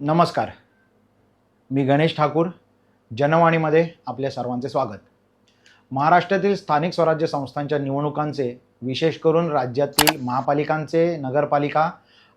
नमस्कार. मी गणेश ठाकूर जनवाणीमध्ये आपल्या सर्वांचे स्वागत. महाराष्ट्रातील स्थानिक स्वराज्य संस्थांच्या निवडणुकांचे विशेष करून राज्यातील महापालिकांचे नगरपालिका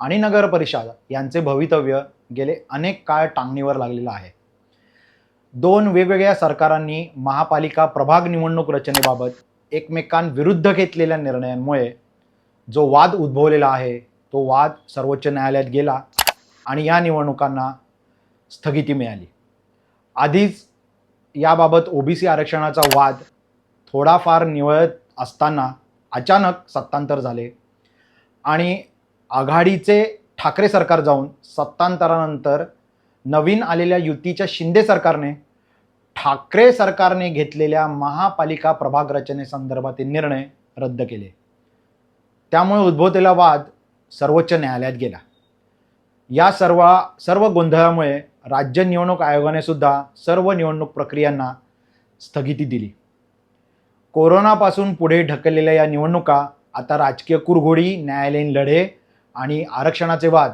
आणि नगरपरिषद यांचे भवितव्य गेले अनेक काळ टांगणीवर लागलेलं आहे. दोन वेगवेगळ्या सरकारांनी महापालिका प्रभाग निवडणूक रचनेबाबत एकमेकांविरुद्ध घेतलेल्या निर्णयांमुळे जो वाद उद्भवलेला आहे तो वाद सर्वोच्च न्यायालयात गेला. आणि या निवडणुकांना स्थगिती मिळाली. आधीच याबाबत ओबीसी आरक्षणाचा वाद थोडाफार निवळत असताना अचानक सत्तांतर झाले आणि आघाडीचे ठाकरे सरकार जाऊन सत्तांतरानंतर नवीन आलेल्या युतीच्या शिंदे सरकारने ठाकरे सरकारने घेतलेल्या महापालिका प्रभाग रचनेसंदर्भातील निर्णय रद्द केले. त्यामुळे उद्भवलेला वाद सर्वोच्च न्यायालयात गेला. या सर्व सर्व गोंधळामुळे राज्य निवडणूक आयोगाने सुद्धा सर्व निवडणूक प्रक्रियांना स्थगिती दिली. कोरोनापासून पुढे ढकललेल्या या निवडणुका आता राजकीय कुरघोडी न्यायालयीन लढे आणि आरक्षणाचे वाद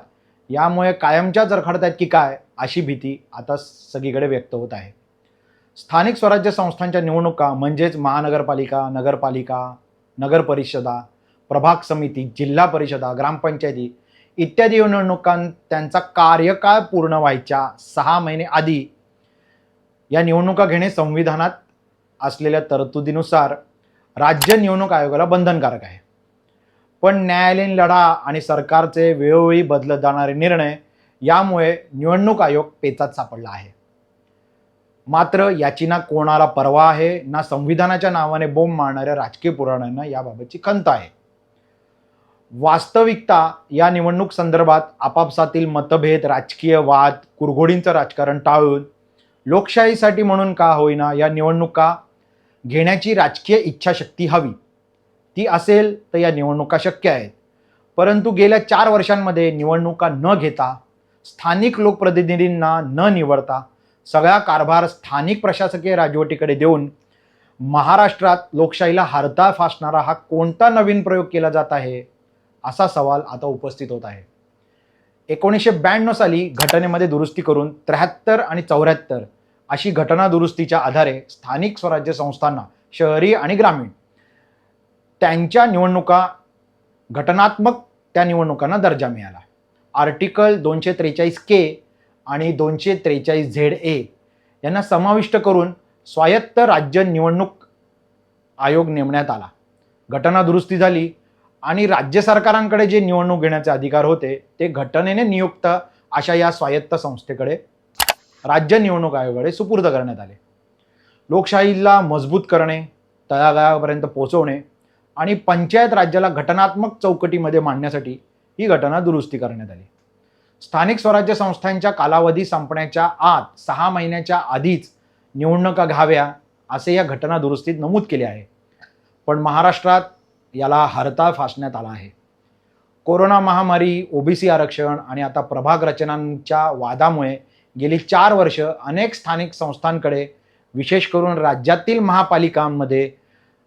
यामुळे कायमच्या जरखडतात की काय अशी भीती आता सगळीकडे व्यक्त होत आहे. स्थानिक स्वराज्य संस्थांच्या निवडणुका म्हणजेच महानगरपालिका नगरपालिका नगर परिषदा प्रभाग समिती जिल्हा परिषदा ग्रामपंचायती इत्यादी निवडणुकां त्यांचा कार्यकाळ पूर्ण व्हायच्या सहा महिने आधी या निवडणुका घेणे संविधानात असलेल्या तरतुदीनुसार राज्य निवडणूक आयोगाला बंधनकारक आहे. पण न्यायालयीन लढा आणि सरकारचे वेळोवेळी बदलत जाणारे निर्णय यामुळे निवडणूक आयोग पेचात सापडला आहे. मात्र याची ना कोणाला परवा आहे ना संविधानाच्या नावाने बोंब मारणाऱ्या राजकीय पुराणांना याबाबतची खंत आहे. वास्तविकता या निवडणूक संदर्भात आपापसातील मतभेद राजकीय वाद कुरघोडींचं राजकारण टाळून लोकशाहीसाठी म्हणून का होईना या निवडणुका घेण्याची राजकीय इच्छाशक्ती हवी. ती असेल तर या निवडणुका शक्य आहेत. परंतु गेल्या चार वर्षांमध्ये निवडणुका न घेता स्थानिक लोकप्रतिनिधींना न निवडता सगळा कारभार स्थानिक प्रशासकीय राजवटीकडे देऊन महाराष्ट्रात लोकशाहीला हरता फासणारा हा कोणता नवीन प्रयोग केला जात आहे? असा सवाल आता उपस्थित होत आहे. एकोणीसशे ब्याण्णव साली घटनेमध्ये दुरुस्ती करून त्र्याहत्तर आणि चौऱ्याहत्तर अशी घटना दुरुस्तीच्या आधारे स्थानिक स्वराज्य संस्थांना शहरी आणि ग्रामीण त्यांच्या निवडणुका घटनात्मक त्या निवडणुकांना दर्जा मिळाला. आर्टिकल दोनशे त्रेचाळीस के आणि दोनशे त्रेचाळीस झेड ए यांना समाविष्ट करून स्वायत्त राज्य निवडणूक आयोग नेमण्यात आला. घटना दुरुस्ती झाली आणि राज्य सरकारांकडे जे निवडणूक घेण्याचे अधिकार होते ते घटनेने नियुक्त अशा या स्वायत्त संस्थेकडे राज्य निवडणूक आयोगाकडे सुपूर्द करण्यात आले. लोकशाहीला मजबूत करणे तळागाळापर्यंत पोहोचवणे आणि पंचायत राज्याला घटनात्मक चौकटीमध्ये मांडण्यासाठी ही घटना दुरुस्ती करण्यात आली. स्थानिक स्वराज्य संस्थांच्या कालावधी संपण्याच्या आत सहा महिन्याच्या आधीच निवडणुका घ्याव्या असे या घटना दुरुस्तीत नमूद केले आहे. पण महाराष्ट्रात याला हरताळ फासण्यात आला आहे. कोरोना महामारी ओबीसी आरक्षण आणि आता प्रभाग रचनांच्या वादामुळे गेली चार वर्ष अनेक स्थानिक संस्थांकडे विशेष करून राज्यातील महापालिकांमध्ये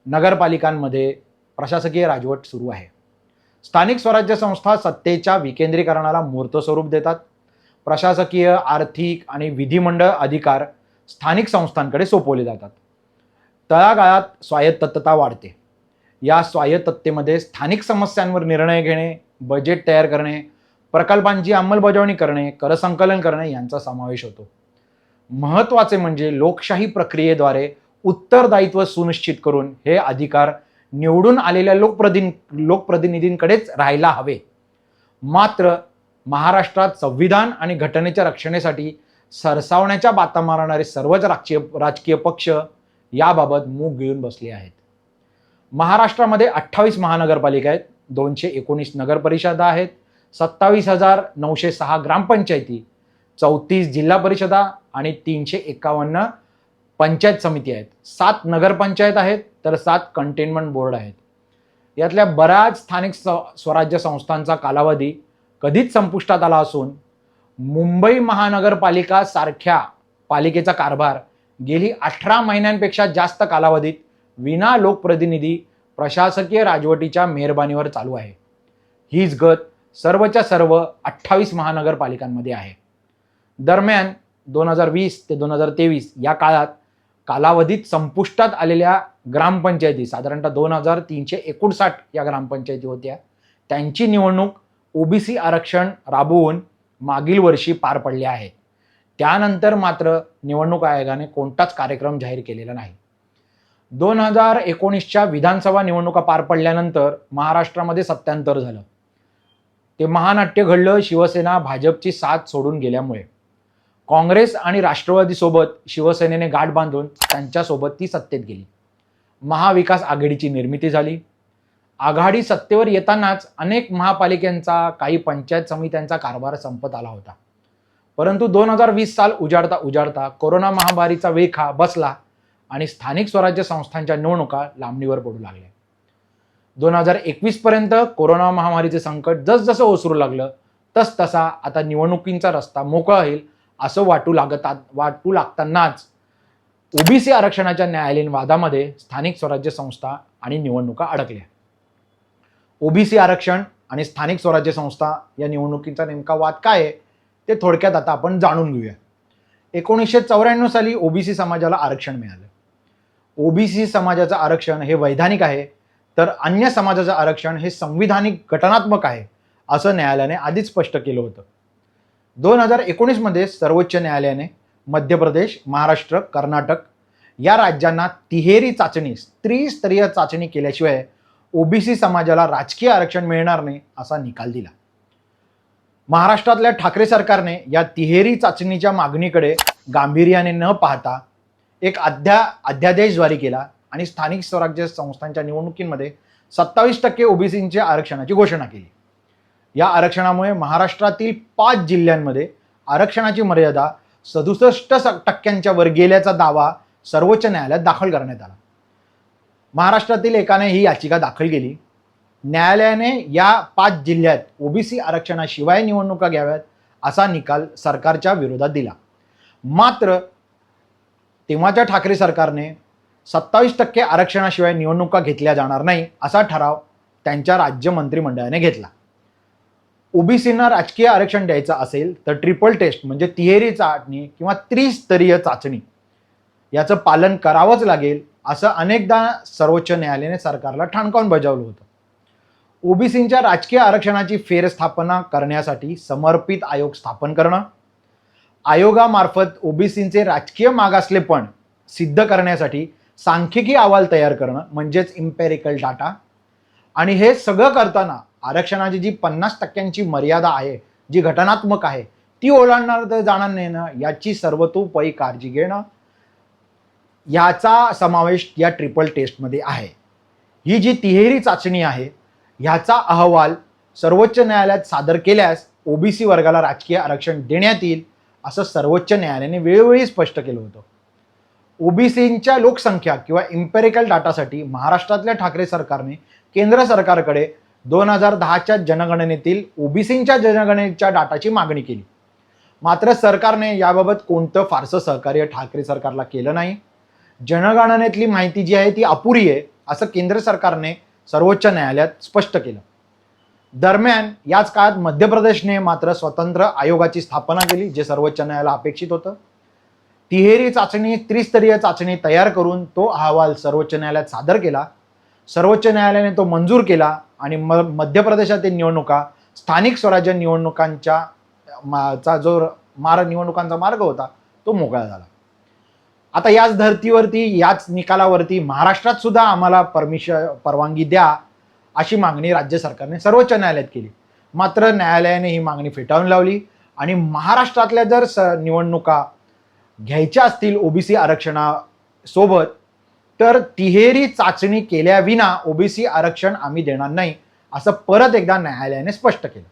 नगरपालिकांमध्ये प्रशासकीय राजवट सुरू आहे. स्थानिक स्वराज्य संस्था सत्तेच्या विकेंद्रीकरणाला मूर्त स्वरूप देतात. प्रशासकीय आर्थिक आणि विधिमंडळ अधिकार स्थानिक संस्थांकडे सोपवले जातात. तळागाळात स्वायत्तता वाढते. या स्वायत्ततेमध्ये स्थानिक समस्यांवर निर्णय घेणे बजेट तयार करणे प्रकल्पांची अंमलबजावणी करणे करसंकलन करणे यांचा समावेश होतो. महत्त्वाचे म्हणजे लोकशाही प्रक्रियेद्वारे उत्तरदायित्व सुनिश्चित करून हे अधिकार निवडून आलेल्या लोकप्रतिनि लोकप्रतिनिधींकडेच राहायला हवे. मात्र महाराष्ट्रात संविधान आणि घटनेच्या रक्षणेसाठी सरसावण्याच्या बाता मारणारे सर्वच राजकीय राजकीय पक्ष याबाबत मूग घेऊन बसले आहेत. महाराष्ट्रामध्ये अठ्ठावीस महानगरपालिका आहेत. दोनशे एकोणीस नगरपरिषदा आहेत. सत्तावीस हजार नऊशे सहा ग्रामपंचायती चौतीस जिल्हा परिषदा आणि तीनशे एकावन्न पंचायत समिती आहेत. सात नगरपंचायत आहेत तर सात कंटेनमेंट बोर्ड आहेत. यातल्या बऱ्याच स्थानिक स्वराज्य संस्थांचा कालावधी कधीच संपुष्टात आला असून मुंबई महानगरपालिका सारख्या पालिकेचा कारभार गेली अठरा महिन्यांपेक्षा जास्त कालावधीत विना लोकप्रतिनिधी प्रशासकीय राजवटीच्या मेहरबानीवर चालू आहे. हीच गत सर्वच्या सर्व अठ्ठावीस महानगरपालिकांमध्ये आहे. दरम्यान दोन हजार वीस ते दोन हजार तेवीस या काळात कालावधीत संपुष्टात आलेल्या ग्रामपंचायती साधारणतः दोन हजार तीनशे एकोणसाठ या ग्रामपंचायती होत्या. त्यांची निवडणूक ओबीसी आरक्षण राबवून मागील वर्षी पार पडली आहे. त्यानंतर मात्र निवडणूक आयोगाने कोणताच कार्यक्रम जाहीर केलेला नाही. दोन हजार एकोणीसच्या विधानसभा निवडणुका पार पडल्यानंतर महाराष्ट्रामध्ये सत्यांतर झालं. ते महानाट्य घडलं शिवसेना भाजपची साथ सोडून गेल्यामुळे. काँग्रेस आणि राष्ट्रवादीसोबत शिवसेनेने गाठ बांधून त्यांच्यासोबत ती सत्तेत गेली. महाविकास आघाडीची निर्मिती झाली. आघाडी सत्तेवर येतानाच अनेक महापालिकांचा काही पंचायत समित्यांचा कारभार संपत आला होता. परंतु दोन हजार वीस साल उजाडता उजाडता कोरोना महामारीचा वेग हा बसला आणि स्थानिक स्वराज्य संस्थांच्या निवडणुका लांबणीवर पडू लागल्या. दोन हजार एकवीसपर्यंत कोरोना महामारीचे संकट जसजसं ओसरू लागलं तस तसा आता निवडणुकींचा रस्ता मोकळा होईल असं वाटू लागत वाटू लागतानाच ओबीसी आरक्षणाच्या न्यायालयीन वादामध्ये स्थानिक स्वराज्य संस्था आणि निवडणुका अडकल्या. ओबीसी आरक्षण आणि स्थानिक स्वराज्य संस्था या निवडणुकींचा नेमका वाद काय आहे ते थोडक्यात आता आपण जाणून घेऊया. एकोणीसशे चौऱ्याण्णव साली ओबीसी समाजाला आरक्षण मिळालं. ओबीसी समाजाचं आरक्षण हे वैधानिक आहे तर अन्य समाजाचं आरक्षण हे संविधानिक घटनात्मक आहे असं न्यायालयाने आधीच स्पष्ट केलं होतं. दोन हजार एकोणीसमध्ये सर्वोच्च न्यायालयाने मध्य प्रदेश महाराष्ट्र कर्नाटक या राज्यांना तिहेरी चाचणी त्रिस्तरीय चाचणी केल्याशिवाय ओबीसी समाजाला राजकीय आरक्षण मिळणार नाही असा निकाल दिला. महाराष्ट्रातल्या ठाकरे सरकारने या तिहेरी चाचणीच्या मागणीकडे गांभीर्याने न पाहता एक अध्या अध्यादेश जारी केला आणि स्थानिक स्वराज्य संस्थांच्या निवडणुकीमध्ये सत्तावीस टक्के ओबीसींच्या आरक्षणाची घोषणा केली. या आरक्षणामुळे महाराष्ट्रातील पाच जिल्ह्यांमध्ये आरक्षणाची मर्यादा सदुसष्ट टक्क्यांच्या वर गेल्याचा दावा सर्वोच्च न्यायालयात दाखल करण्यात आला. महाराष्ट्रातील एकाने ही याचिका दाखल केली. न्यायालयाने या पाच जिल्ह्यात ओबीसी आरक्षणाशिवाय निवडणुका घ्याव्यात असा निकाल सरकारच्या विरोधात दिला. मात्र तेव्हाच्या ठाकरे सरकारने सत्तावीस टक्के आरक्षणाशिवाय निवडणुका घेतल्या जाणार नाही असा ठराव त्यांच्या राज्य मंत्रिमंडळाने घेतला. ओबीसींना राजकीय आरक्षण द्यायचं असेल तर ट्रिपल टेस्ट म्हणजे तिहेरी चाचणी किंवा त्रिस्तरीय चाचणी. याचं पालन करावंच लागेल असं अनेकदा सर्वोच्च न्यायालयाने सरकारला ठाणकावून बजावलं होतं. ओबीसींच्या राजकीय आरक्षणाची फेरस्थापना करण्यासाठी समर्पित आयोग स्थापन करणं आयोगामार्फत ओबीसींचे राजकीय मागासलेपण सिद्ध करण्यासाठी सांख्यिकी अहवाल तयार करणं म्हणजेच इम्पेरिकल डाटा आणि हे सगळं करताना आरक्षणाची जी पन्नास टक्क्यांची मर्यादा आहे जी घटनात्मक आहे ती ओलांडणार तर जाणार नाही ना याची सर्वतोपरी काळजी घेणं याचा समावेश या ट्रिपल टेस्टमध्ये आहे. ही जी तिहेरी चाचणी आहे ह्याचा अहवाल सर्वोच्च न्यायालयात सादर केल्यास ओबीसी वर्गाला राजकीय आरक्षण देण्यात येईल. असं सर्वोच्च न्यायालयाने वेळोवेळी स्पष्ट केलं होतं. ओबीसींच्या लोकसंख्या किंवा इम्पेरिकल डाटासाठी महाराष्ट्रातल्या ठाकरे सरकारने केंद्र सरकारकडे दोन हजार दहाच्या जनगणनेतील ओबीसींच्या जनगणनेच्या डाटाची मागणी केली. मात्र सरकारने याबाबत कोणतं फारसं सहकार्य ठाकरे सरकारला केलं नाही. जनगणनेतली माहिती जी आहे ती अपुरी आहे असं केंद्र सरकारने सर्वोच्च न्यायालयात स्पष्ट केलं. दरम्यान याच काळात मध्य प्रदेशने मात्र स्वतंत्र आयोगाची स्थापना केली जे सर्वोच्च न्यायालयाला अपेक्षित होतं. तिहेरी चाचणी त्रिस्तरीय चाचणी तयार करून तो अहवाल सर्वोच्च न्यायालयात सादर केला. सर्वोच्च न्यायालयाने तो मंजूर केला आणि म मध्य प्रदेशातील निवडणुका स्थानिक स्वराज्य निवडणुकांच्या मा- चा जो मार्ग निवडणुकांचा मार्ग होता तो मोकळा झाला. आता याच धर्तीवरती याच निकालावरती महाराष्ट्रात सुद्धा आम्हाला परमिशन परवानगी द्या अशी मागणी राज्य सरकारने सर्वोच्च न्यायालयात केली. मात्र न्यायालयाने ही मागणी फेटाळून लावली आणि महाराष्ट्रातल्या जर स निवडणुका घ्यायच्या असतील ओबीसी आरक्षणासोबत तर तिहेरी चाचणी केल्याविना ओबीसी आरक्षण आम्ही देणार नाही असं परत एकदा न्यायालयाने स्पष्ट केलं.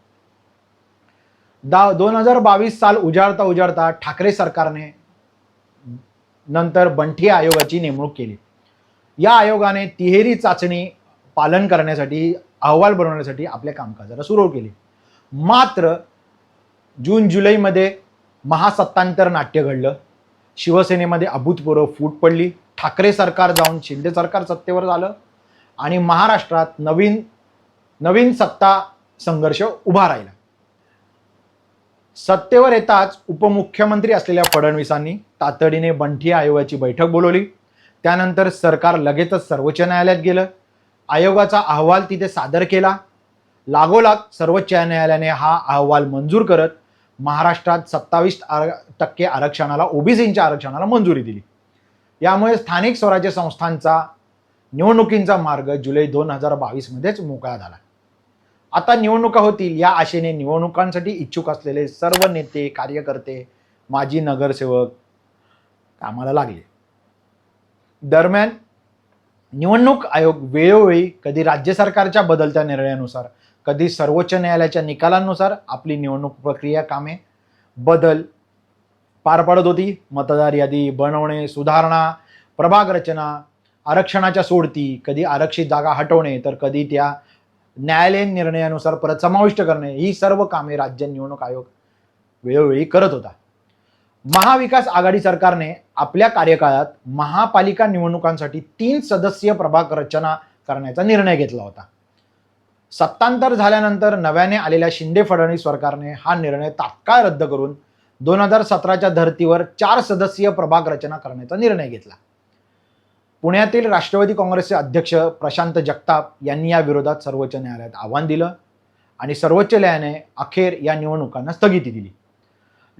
दा दोन हजार बावीस साल उजाडता उजाडता ठाकरे सरकारने नंतर बंठी आयोगाची नेमणूक केली. या आयोगाने तिहेरी चाचणी पालन करण्यासाठी अहवाल बनवण्यासाठी आपल्या कामकाजाला सुरू केली. मात्र जून जुलैमध्ये महासत्तांतर नाट्य घडलं. शिवसेनेमध्ये अभूतपूर्व फूट पडली. ठाकरे सरकार जाऊन शिंदे सरकार सत्तेवर झालं आणि महाराष्ट्रात नवीन नवीन सत्ता संघर्ष उभा राहिला. सत्तेवर येताच उपमुख्यमंत्री असलेल्या फडणवीसांनी तातडीने बंठी आयोगाची बैठक बोलवली. त्यानंतर सरकार लगेचच सर्वोच्च न्यायालयात गेलं. आयोगाचा अहवाल तिथे सादर केला. लागोलाग सर्वोच्च न्यायालयाने हा अहवाल मंजूर करत महाराष्ट्रात सत्तावीस टक्के आरक्षणाला ओबीसींच्या आरक्षणाला मंजुरी दिली. यामुळे स्थानिक स्वराज्य संस्थांचा निवडणुकींचा मार्ग जुलै दोन हजार बावीसमध्येच मोकळा झाला. आता निवडणुका होतील या आशेने निवडणुकांसाठी इच्छुक असलेले सर्व नेते कार्यकर्ते माजी नगरसेवक कामाला लागले. दरम्यान निवडणूक आयोग वेळोवेळी कधी राज्य सरकारच्या बदलत्या निर्णयानुसार कधी सर्वोच्च न्यायालयाच्या निकालांनुसार आपली निवडणूक प्रक्रिया कामे बदल पार पाडत होती. मतदार यादी बनवणे सुधारणा प्रभाग रचना आरक्षणाच्या सोडती कधी आरक्षित जागा हटवणे तर कधी त्या न्यायालयीन निर्णयानुसार परत समाविष्ट करणे ही सर्व कामे राज्य निवडणूक आयोग वेळोवेळी करत होता. महाविकास आघाडी सरकारने आपल्या कार्यकाळात महापालिका निवडणुकांसाठी तीन सदस्यीय प्रभाग रचना करण्याचा निर्णय घेतला होता. सत्तांतर झाल्यानंतर नव्याने आलेल्या शिंदे फडणवीस सरकारने हा निर्णय तात्काळ रद्द करून दोन हजार सतराच्या धर्तीवर चार सदस्यीय प्रभाग रचना करण्याचा निर्णय घेतला. पुण्यातील राष्ट्रवादी काँग्रेसचे अध्यक्ष प्रशांत जगताप यांनी या विरोधात सर्वोच्च न्यायालयात आव्हान दिलं आणि सर्वोच्च न्यायालयाने अखेर या निवडणुकांना स्थगिती दिली.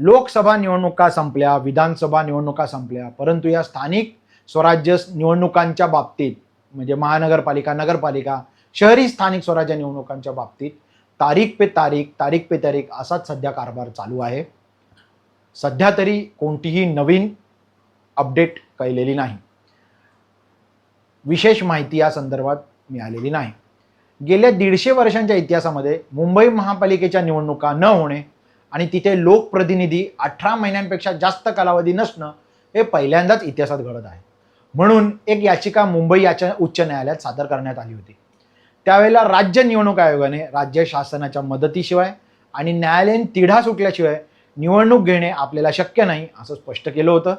लोकसभा निवडणुका संपल्या विधानसभा निवडणुका संपल्या परंतु या स्थानिक स्वराज्य निवडणुकांच्या बाबतीत म्हणजे महानगरपालिका नगरपालिका शहरी स्थानिक स्वराज्य निवडणुकांच्या बाबतीत तारीख पे तारीख तारीख पे तारीख असाच सध्या कारभार चालू आहे. सध्या तरी कोणतीही नवीन अपडेट कळलेली नाही. विशेष माहिती या संदर्भात मिळालेली नाही. गेल्या दीडशे वर्षांच्या इतिहासामध्ये मुंबई महापालिकेच्या निवडणुका न होणे आणि तिथे लोकप्रतिनिधी अठरा महिन्यांपेक्षा जास्त कालावधी नसणं हे पहिल्यांदाच इतिहासात घडत आहे. म्हणून एक याचिका मुंबई याच्या उच्च न्यायालयात सादर करण्यात आली होती. त्यावेळेला राज्य निवडणूक आयोगाने राज्य शासनाच्या मदतीशिवाय आणि न्यायालयीन तिढा सुटल्याशिवाय निवडणूक घेणे आपल्याला शक्य नाही असं स्पष्ट केलं होतं.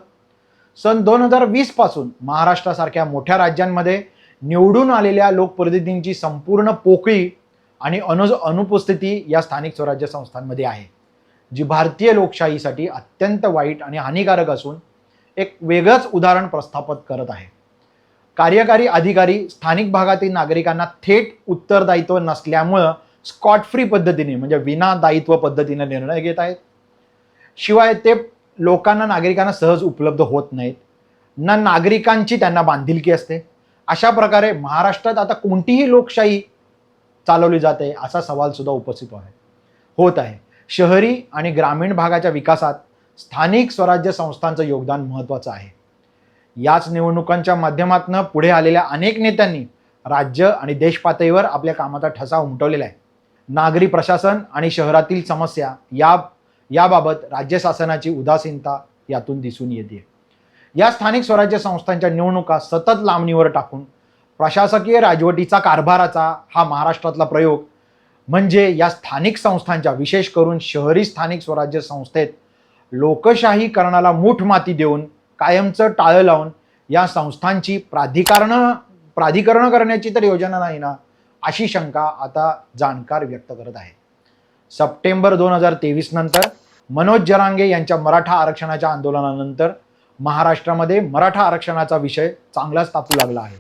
सन दोन हजार वीसपासून महाराष्ट्रासारख्या मोठ्या राज्यांमध्ये निवडून आलेल्या लोकप्रतिनिधींची संपूर्ण पोकळी आणि अनु अनुपस्थिती या स्थानिक स्वराज्य संस्थांमध्ये आहे. जी भारतीय लोकशाहीसाठी अत्यंत वाईट आणि हानिकारक असून एक वेगळंच उदाहरण प्रस्थापित करत आहे. कार्यकारी अधिकारी स्थानिक भागातील नागरिकांना थेट उत्तरदायित्व नसल्यामुळं स्कॉट फ्री पद्धतीने म्हणजे विना दायित्व पद्धतीने निर्णय घेत आहेत. शिवाय ते लोकांना नागरिकांना सहज उपलब्ध होत नाहीत. ना नागरिकांची त्यांना बांधिलकी असते. अशा प्रकारे महाराष्ट्रात आता कोणतीही लोकशाही चालवली जाते असा सवाल सुद्धा उपस्थित आहे होत आहे. शहरी आणि ग्रामीण भागाच्या विकासात स्थानिक स्वराज्य संस्थांचं योगदान महत्त्वाचं आहे. याच निवडणुकांच्या माध्यमातून पुढे आलेल्या अनेक नेत्यांनी राज्य आणि देशपातळीवर आपल्या कामाचा ठसा उमटवलेला आहे. नागरी प्रशासन आणि शहरातील समस्या या याबाबत राज्य शासनाची उदासीनता यातून दिसून येते. या स्थानिक स्वराज्य संस्थांच्या निवडणुका सतत लांबणीवर टाकून प्रशासकीय राजवटीचा कारभाराचा हा महाराष्ट्रातला प्रयोग म्हणजे या स्थानिक संस्थांच्या विशेष करून शहरी स्थानिक स्वराज्य संस्थेत लोकशाहीकरणाला मूठ माती देऊन कायमचं टाळं लावून या संस्थांची प्राधिकरणं प्राधिकरणं करण्याची तर योजना नाही ना अशी शंका आता जाणकार व्यक्त करत आहे सप्टेंबर दोन हजार तेवीस नंतर मनोज जरांगे यांच्या मराठा आरक्षणाच्या आंदोलनानंतर महाराष्ट्रामध्ये मराठा आरक्षणाचा विषय चांगलाच तापू लागला आहे.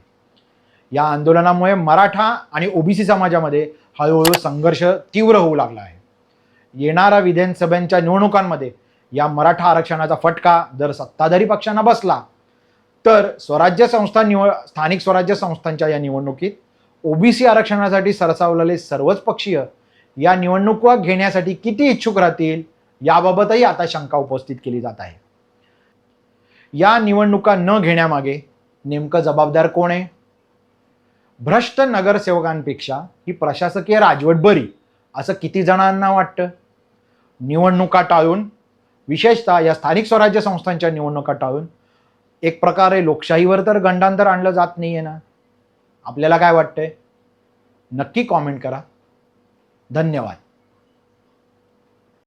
या आंदोलनामुळे मराठा आणि ओबीसी समाजामध्ये हळूहळू संघर्ष तीव्र होऊ लागला आहे. येणाऱ्या विधानसभेच्या निवडणुकांमध्ये या मराठा आरक्षणाचा फटका जर सत्ताधारी पक्षांना बसला तर स्वराज्य संस्था निवड स्थानिक स्वराज्य संस्थांच्या या निवडणुकीत ओबीसी आरक्षणासाठी सरसावलेले सर्वच पक्षीय या निवडणुका घेण्यासाठी किती इच्छुक राहतील याबाबतही आता शंका उपस्थित केली जात आहे. या निवडणुका न घेण्यामागे नेमकं जबाबदार कोण आहे? भ्रष्ट नगरसेवकांपेक्षा ही प्रशासकीय राजवट बरी असं किती जणांना वाटतं? निवडणुका टाळून विशेषतः या स्थानिक स्वराज्य संस्थांच्या निवडणुका टाळून एक प्रकारे लोकशाहीवर तर गंडांतर आणलं जात नाही आहे ना? आपल्याला काय वाटतंय? नक्की कॉमेंट करा. धन्यवाद.